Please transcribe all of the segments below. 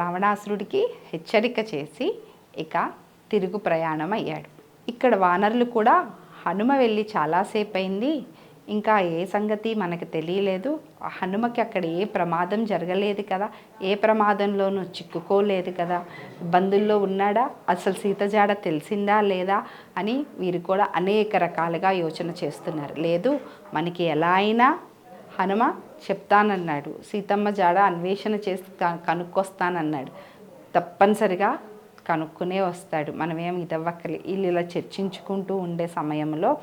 రావణాసురుడికి హెచ్చరిక చేసి ఇక తిరుగు ప్రయాణం అయ్యాడు ఇక్కడ వానరులు కూడా హనుమ వెళ్ళి చాలాసేపు అయింది ఇంకా ఏ సంగతి మనకు తెలియలేదు. హనుమకి అక్కడ ఏ ప్రమాదం జరగలేదు కదా. ఏ ప్రమాదంలోనూ చిక్కుకోలేదు కదా. బంధుల్లో ఉన్నాడా? అసలు సీత జాడ తెలిసిందా లేదా అని వీరు కూడా అనేక రకాలుగా యోచన చేస్తున్నారు. లేదు మనకి ఎలా అయినా హనుమ చెప్తానన్నాడు. సీతమ్మ జాడ అన్వేషణ చేసి కనుక్కొస్తానన్నాడు. తప్పనిసరిగా కనుక్కునే వస్తాడు. మనమేం ఇదవ్వక్కలే. వీళ్ళు ఇలా చర్చించుకుంటూ ఉండే సమయంలో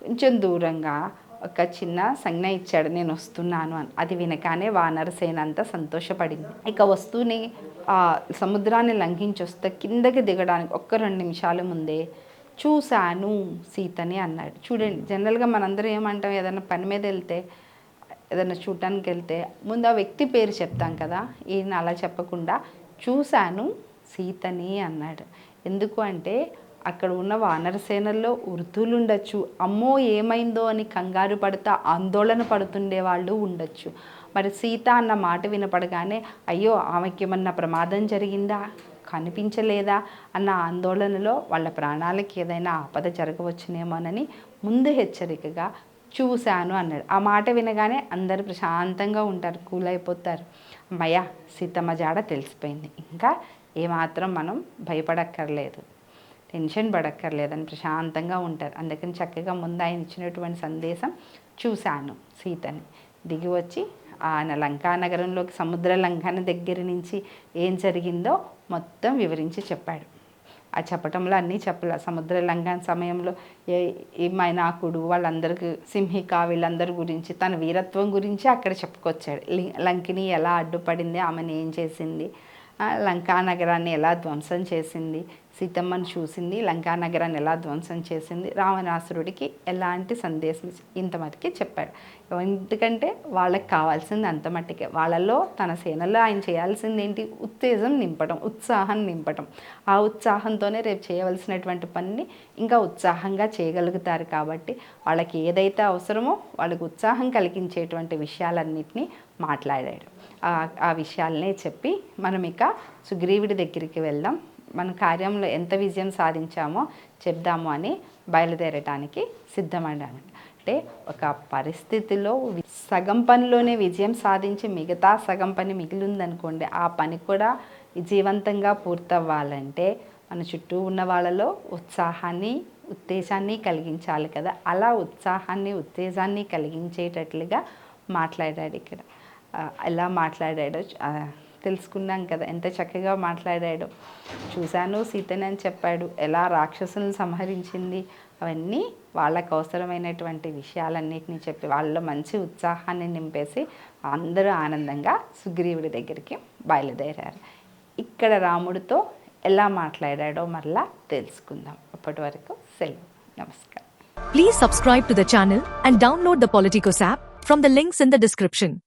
కొంచెం దూరంగా ఒక చిన్న సంజ్ఞ ఇచ్చాడు. నేను వస్తున్నాను అని. అది వినగానే వానరసేన అంతా సంతోషపడింది. ఇక వస్తూనే ఆ సముద్రాన్ని లంఘించి వస్తే కిందకి దిగడానికి ఒక్క రెండు నిమిషాల ముందే చూశాను సీతని అన్నాడు. చూడండి జనరల్గా మనందరం ఏమంటాం? ఏదైనా పని మీద వెళ్తే ఏదైనా చూడటానికి వెళ్తే ముందు ఆ వ్యక్తి పేరు చెప్తాం కదా ఈయన అలా చెప్పకుండా చూశాను సీతని అన్నాడు. ఎందుకు అంటే అక్కడ ఉన్న వానరసేనల్లో వృద్ధులు ఉండొచ్చు అమ్మో ఏమైందో అని కంగారు పడుతా ఆందోళన పడుతుండే వాళ్ళు ఉండొచ్చు. మరి సీత అన్న మాట వినపడగానే అయ్యో ఆమెకి ఏమన్నా ప్రమాదం జరిగిందా? కనిపించలేదా? అన్న ఆందోళనలో వాళ్ళ ప్రాణాలకి ఏదైనా ఆపద జరగవచ్చునేమోనని ముందు హెచ్చరికగా చూశాను అన్నాడు. ఆ మాట వినగానే అందరు ప్రశాంతంగా ఉంటారు కూల్ అయిపోతారు. అమ్మయ్య సీతమ్మ జాడ తెలిసిపోయింది. ఇంకా ఏమాత్రం మనం భయపడక్కర్లేదు. టెన్షన్ పడక్కర్లేదని ప్రశాంతంగా ఉంటారు. అందుకని చక్కగా ముందు ఆయన ఇచ్చినటువంటి సందేశం చూశాను సీతని. దిగి వచ్చి ఆయన లంకా నగరంలోకి సముద్ర లంకన దగ్గర నుంచి ఏం జరిగిందో మొత్తం వివరించి చెప్పాడు. ఆ చెప్పటంలో అన్నీ చెప్పలే. సముద్ర లంఘన సమయంలో ఏ ఈ మైనాకుడు వాళ్ళందరికీ సింహిక వీళ్ళందరి గురించి తన వీరత్వం గురించి అక్కడ చెప్పుకొచ్చాడు. లంకిని ఎలా అడ్డుపడింది ఆమెను ఏం చేసింది? లంకా నగరాన్ని ఎలా ధ్వంసం చేసింది? సీతమ్మను చూసింది లంకా నగరాన్ని ఎలా ధ్వంసం చేసింది రావణాసురుడికి ఎలాంటి సందేశం ఇంత మటుకి చెప్పాడు. ఎందుకంటే వాళ్ళకి కావాల్సింది అంత మట్టుకే. వాళ్ళలో తన సేనలో ఆయన చేయాల్సింది ఏంటి? ఉత్తేజం నింపడం ఉత్సాహం నింపడం ఆ ఉత్సాహంతోనే రేపు చేయవలసినటువంటి పనిని ఇంకా ఉత్సాహంగా చేయగలుగుతారు కాబట్టి వాళ్ళకి ఏదైతే అవసరమో వాళ్ళకి ఉత్సాహం కలిగించేటువంటి విషయాలన్నింటినీ మాట్లాడాడు. ఆ- ఆ విషయాలనే చెప్పి మనం ఇక సుగ్రీవుడి దగ్గరికి వెళ్దాం. మన కార్యంలో ఎంత విజయం సాధించామో చెప్దాము అని బయలుదేరటానికి సిద్ధమయ్యాను. అంటే ఒక పరిస్థితిలో సగం పనిలోనే విజయం సాధించి మిగతా సగం పని మిగిలిందనుకోండి ఆ పని కూడా విజయవంతంగా పూర్తవ్వాలంటే మన చుట్టూ ఉన్న వాళ్ళలో ఉత్సాహాన్ని ఉత్తేజాన్ని కలిగించాలి కదా. అలా ఉత్సాహాన్ని ఉత్తేజాన్ని కలిగించేటట్లుగా మాట్లాడాడు ఇక్కడ. ఎలా మాట్లాడాడో తెలుసుకున్నాం కదా ఎంత చక్కగా మాట్లాడాడు. చూశాను సీతని అని చెప్పాడు ఎలా రాక్షసులను సంహరించింది అవన్నీ వాళ్ళకు అవసరమైనటువంటి విషయాలన్నిటిని చెప్పి వాళ్ళలో మంచి ఉత్సాహాన్ని నింపేసి అందరూ ఆనందంగా సుగ్రీవుడి దగ్గరికి బయలుదేరారు. ఇక్కడ రాముడితో ఎలా మాట్లాడాడో మరలా తెలుసుకుందాం. అప్పటి వరకు సెలవు. నమస్కారం. Please subscribe to the channel and download the Politicos app from the links in the description